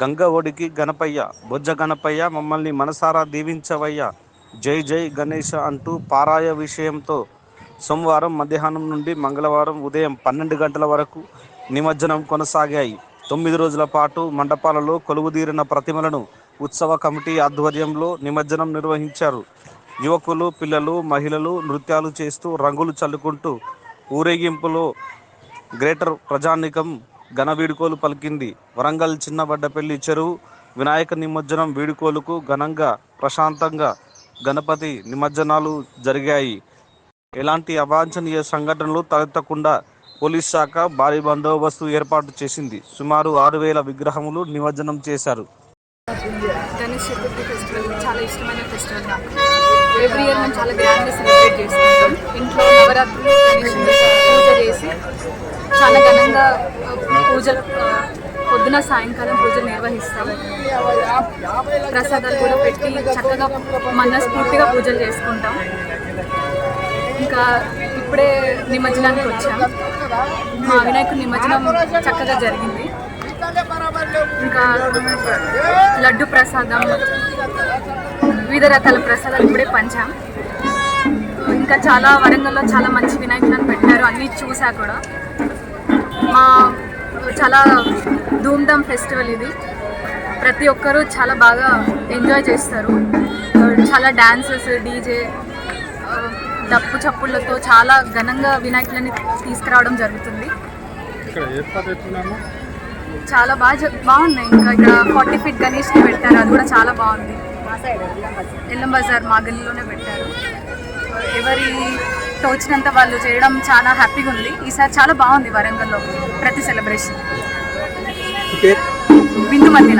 గంగ ఒడికి గణపయ్య బొజ్జ గణపయ్య మమ్మల్ని మనసారా దీవించవయ్య. జై జై గణేష అంటూ పారాయ విషయంతో సోమవారం మధ్యాహ్నం నుండి మంగళవారం ఉదయం పన్నెండు గంటల వరకు నిమజ్జనం కొనసాగాయి. తొమ్మిది రోజుల పాటు మండపాలలో కొలువుదీరిన ప్రతిమలను ఉత్సవ కమిటీ ఆధ్వర్యంలో నిమజ్జనం నిర్వహించారు. యువకులు పిల్లలు మహిళలు నృత్యాలు చేస్తూ రంగులు చల్లుకుంటూ ఊరేగింపులో గ్రేటర్ ప్రజానికం ఘన వీడుకోలు పలికింది. వరంగల్ చిన్నబడ్డపల్లి చెరువు వినాయక నిమజ్జనం వీడుకోలుకు ఘనంగా ప్రశాంతంగా గణపతి నిమజ్జనాలు జరిగాయి. ఎలాంటి అవాంఛనీయ సంఘటనలు తలెత్తకుండా పోలీస్ శాఖ భారీ బందోబస్తు ఏర్పాటు చేసింది. సుమారు ఆరు వేల విగ్రహములు నిమజ్జనం చేశారు. గణేష్ చతుర్థి ఫెస్టివల్ చాలా ఇష్టమైన ఫెస్టివల్ నాకు. ఎవ్రీ ఇయర్ మేము చాలా గ్రాండ్గా సెలబ్రేట్ చేసుకుంటాం ఇంట్లో పూజ చేసి చాలా ఘనంగా పూజలు పొద్దున సాయంకాలం పూజలు నిర్వహిస్తాం ప్రసాదాలు కూడా పెట్టి చక్కగా మనస్ఫూర్తిగా పూజలు చేసుకుంటాం. ఇంకా ఇప్పుడే నిమజ్జనానికి వచ్చాం. మా వినాయకుడి నిమజ్జనం చక్కగా జరిగింది. ఇంకా లడ్డు ప్రసాదం వివిధ రకాల ప్రసాదాలు ఇప్పుడే పంచాం. ఇంకా చాలా వరంగల్లో చాలా మంచి వినాయకులను పెట్టారు. అన్నీ చూసా కూడా. మా చాలా ధూమ్ధామ్ ఫెస్టివల్ ఇది. ప్రతి ఒక్కరూ చాలా బాగా ఎంజాయ్ చేస్తారు. చాలా డాన్సెస్ డీజే డప్పు చప్పుళ్ళతో చాలా ఘనంగా వినాయకులని తీసుకురావడం జరుగుతుంది. చాలా బాగా జ- బాగున్నాయి. ఇంకా ఇక్కడ ఫార్టీ ఫీట్ గణేష్ని పెట్టారు. అది కూడా చాలా బాగుంది. ఎల్లం బజార్ మా గల్లీలోనే పెట్టారు. ఎవరి తోచినంత వాళ్ళు చేయడం చాలా హ్యాపీగా ఉంది. ఈసారి చాలా బాగుంది వరంగల్లో ప్రతి సెలబ్రేషన్ బిందు మంది